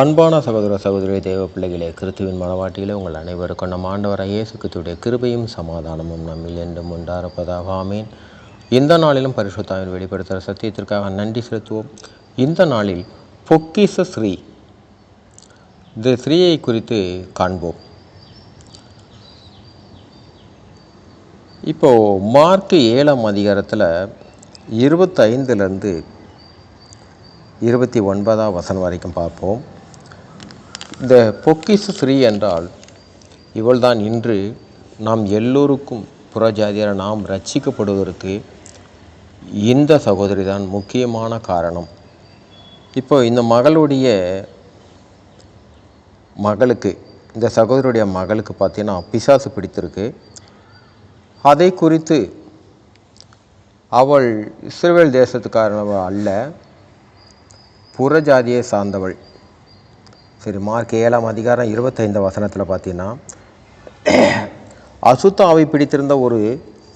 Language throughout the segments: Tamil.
அன்பான சகோதர சகோதரி தேவ பிள்ளைகளே கிறித்துவின் மனவாட்டியிலே உங்கள் அனைவருக்கும் நம் ஆண்டவராக இயேசுக்குத்துடைய கிருபையும் சமாதானமும் நம்மில் என்றும் உண்டாரப்பதாக ஆமேன். இந்த நாளிலும் பரிசுத்தாவின் வெளிப்படுத்துகிற சத்தியத்திற்காக நன்றி செலுத்துவோம். இந்த நாளில் பொக்கிச ஸ்ரீ இந்த ஸ்ரீயை குறித்து காண்போம். இப்போது மார்க் ஏழாம் அதிகாரத்தில் இருபத்தைந்துலேருந்து இருபத்தி ஒன்பதாம் வசனம் வரைக்கும் பார்ப்போம். இந்த பொக்கிசு ஸ்ரீ என்றால் இவள்தான் இன்று நாம் எல்லோருக்கும் புறஜாதியர் நாம் ரட்சிக்கப்படுவதற்கு இந்த சகோதரி தான் முக்கியமான காரணம். இப்போ இந்த மகளுடைய மகளுக்கு இந்த சகோதரியுடைய மகளுக்கு பார்த்தீங்கன்னா பிசாசு பிடித்திருக்கு. அதை குறித்து அவள் இஸ்ரேல் தேசத்துக்காரனவள் அல்ல புறஜாதியை சார்ந்தவள். சரி மார்க் ஏழாம் அதிகாரம் இருபத்தைந்து வசனத்தில் பார்த்தீங்கன்னா அசுத்தாவை பிடித்திருந்த ஒரு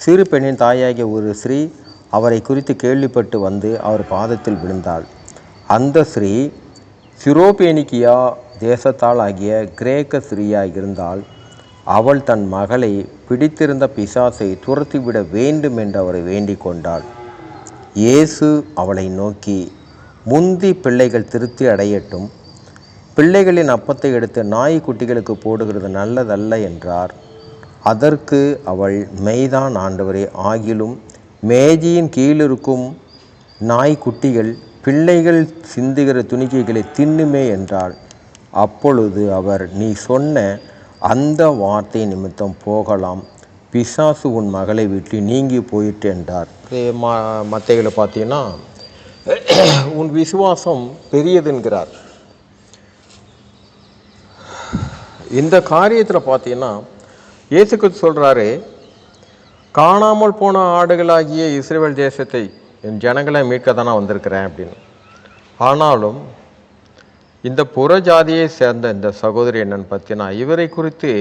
சிறு பெண்ணின் தாயாகிய ஒரு ஸ்ரீ அவரை குறித்து கேள்விப்பட்டு வந்து அவர் பாதத்தில் விழுந்தாள். அந்த ஸ்ரீ சிரோபேனிக்கியா தேசத்தால் ஆகிய கிரேக்க ஸ்ரீயாக இருந்தால் அவள் தன் மகளை பிடித்திருந்த பிசாசை துரத்திவிட வேண்டும் என்று அவரை வேண்டிக் கொண்டாள். இயேசு அவளை நோக்கி முந்தி பிள்ளைகள் திருப்தி அடையட்டும் பிள்ளைகளின் அப்பத்தை எடுத்து நாய் குட்டிகளுக்கு போடுகிறது நல்லதல்ல என்றார். அதற்கு அவள் மெய்தான் ஆண்டவரே ஆகிலும் மேஜியின் கீழிருக்கும் நாய்க்குட்டிகள் பிள்ளைகள் சிந்துகிற துணிக்கைகளை தின்னுமே என்றாள். அப்பொழுது அவர் நீ சொன்ன அந்த வார்த்தை நிமித்தம் போகலாம். பிசாசு உன் மகளை விட்டு நீங்கி போயிட்டு என்றார். மத்தைகளை பார்த்தீங்கன்னா உன் விசுவாசம் பெரியதுங்கிறார் இந்த காரியத்தில் பார்த்தீங்கன்னா இயேசுக்கு சொல்கிறாரு காணாமல் போன ஆடுகளாகிய இஸ்ரேல் தேசத்தை என் ஜனங்களை மீட்க தான் நான் வந்திருக்கிறேன் அப்படின்னு. ஆனாலும் இந்த புற ஜாதியை சேர்ந்த இந்த சகோதரி என்னன்னு பார்த்தீங்கன்னா இவரை குறித்து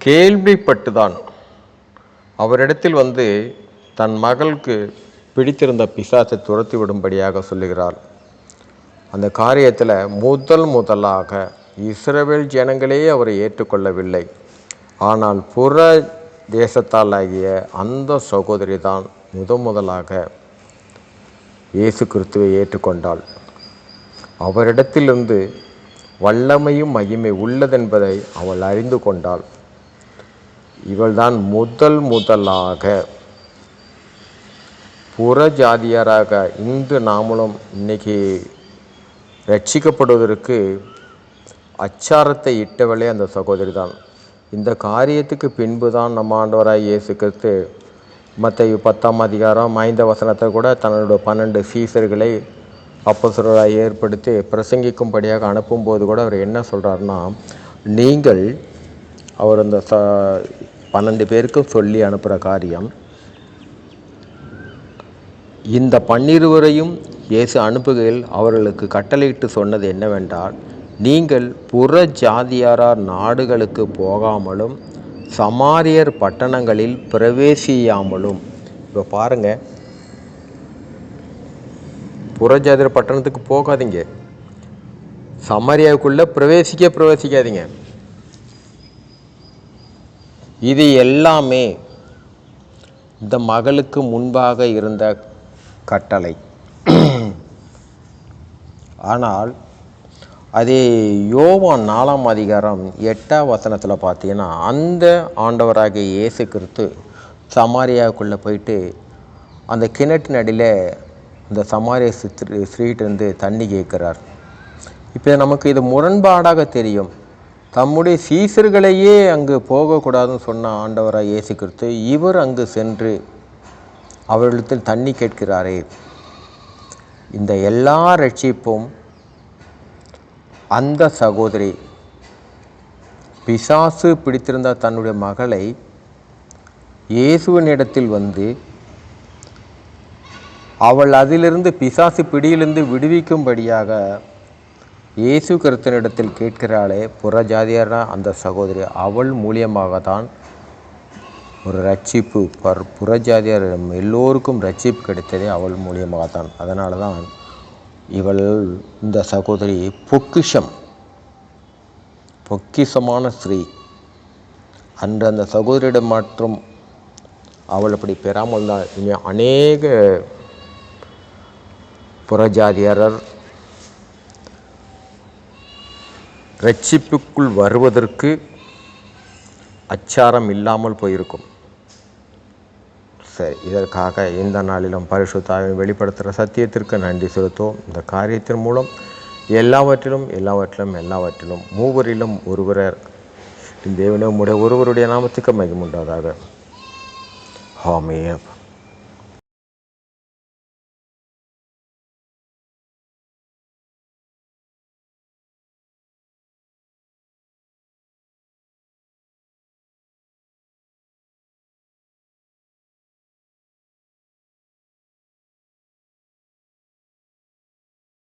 கேள்விப்பட்டு தான் அவரிடத்தில் வந்து தன் மகளுக்கு பிடித்திருந்த பிசாசை துரத்தி விடும்படியாக சொல்லுகிறாள். அந்த காரியத்தில் முதல் முதலாக இஸ்ரவேல் ஜனங்களே அவரை ஏற்றுக்கொள்ளவில்லை. ஆனால் புற தேசத்தால் ஆகிய அந்த சகோதரி தான் முதன் முதலாக இயேசு கிறிஸ்துவை ஏற்றுக்கொண்டாள். அவரிடத்திலிருந்து வல்லமையும் மகிமை உள்ளதென்பதை அவள் அறிந்து கொண்டாள். இவள்தான் முதல் முதலாக புற ஜாதியராக இன்று நாமளும் இன்னைக்கு ரட்சிக்கப்படுவதற்கு அச்சாரத்தை இட்டவளே அந்த சகோதரி தான். இந்த காரியத்துக்கு பின்பு தான் நம்ம ஆண்டவராக இயேசு கிறிஸ்து மற்ற பத்தாம் அதிகாரம் ஐந்த வசனத்தை கூட தன்னோட பன்னெண்டு சீசர்களை அப்பசுரராக ஏற்படுத்தி பிரசங்கிக்கும்படியாக அனுப்பும்போது கூட அவர் என்ன சொல்கிறாருன்னா நீங்கள் அவர் அந்த ச பன்னெண்டு பேருக்கும் சொல்லி அனுப்புகிற காரியம் இந்த பன்னிருவரையும் இயேசு அனுப்புகையில் அவர்களுக்கு கட்டளையிட்டு சொன்னது என்னவென்றால் நீங்கள் புற ஜாதியாரார் நாடுகளுக்கு போகாமலும் சமாரியர் பட்டணங்களில் பிரவேசியாமலும். இப்போ பாருங்கள் புறஜாதியர் பட்டணத்துக்கு போகாதீங்க. சமாரியாவுக்குள்ளே பிரவேசிக்க பிரவேசிக்காதீங்க. இது எல்லாமே இந்த மகளுக்கு முன்பாக இருந்த கட்டளை. ஆனால் அதே யோவான் நாலாம் அதிகாரம் எட்டாம் வசனத்தில் பார்த்தீங்கன்னா அந்த ஆண்டவராகிய இயேசு கிறிஸ்து சமாரியாவுக்குள்ளே போயிட்டு அந்த கிணற்றின் அடியில் இந்த சமாரிய ஸ்ட்ரீட் தண்ணி கேட்குறார். இப்போ நமக்கு இது முரண்பாடாக தெரியும். தம்முடைய சீசர்களையே அங்கு போகக்கூடாதுன்னு சொன்ன ஆண்டவராக இயேசு கிறிஸ்து இவர் அங்கு சென்று அவர்களிடத்தில் தண்ணி கேட்கிறாரே. இந்த எல்லா ரட்சிப்பும் அந்த சகோதரி பிசாசு பிடித்திருந்த தன்னுடைய மகளை இயேசுவனிடத்தில் வந்து அவள் அதிலிருந்து பிசாசு பிடியிலிருந்து விடுவிக்கும்படியாக இயேசு கருத்தனிடத்தில் கேட்கிறாளே புறஜாதியான அந்த சகோதரி அவள் மூலியமாக தான் ஒரு ரட்சிப்பு பர் புறஜாதியார் எல்லோருக்கும் ரட்சிப்பு கிடைத்ததே அவள் மூலியமாக தான் அதனால தான் இவள் இந்த சகோதரி பொக்கிஷம். பொக்கிஷமான ஸ்ரீ அன்று அந்த சகோதரியிடம் மற்றும் அவள் அப்படி பெறாமல் தான் இனி அநேக புறஜாதியரர் ரட்சிப்புக்குள் வருவதற்கு அச்சாரம் இல்லாமல் போயிருக்கும். சரி இதற்காக இந்த நாளிலும் பரிசுத்தாவின் வெளிப்படுத்துகிற சத்தியத்திற்கு நன்றி செலுத்துவோம். இந்த காரியத்தின் மூலம் எல்லாவற்றிலும் எல்லாவற்றிலும் எல்லாவற்றிலும் மூவரிலும் ஒருவரர் தேவனே உம்முடைய ஒருவருடைய நாமத்துக்கு மகிமுண்டாதாக ஆமே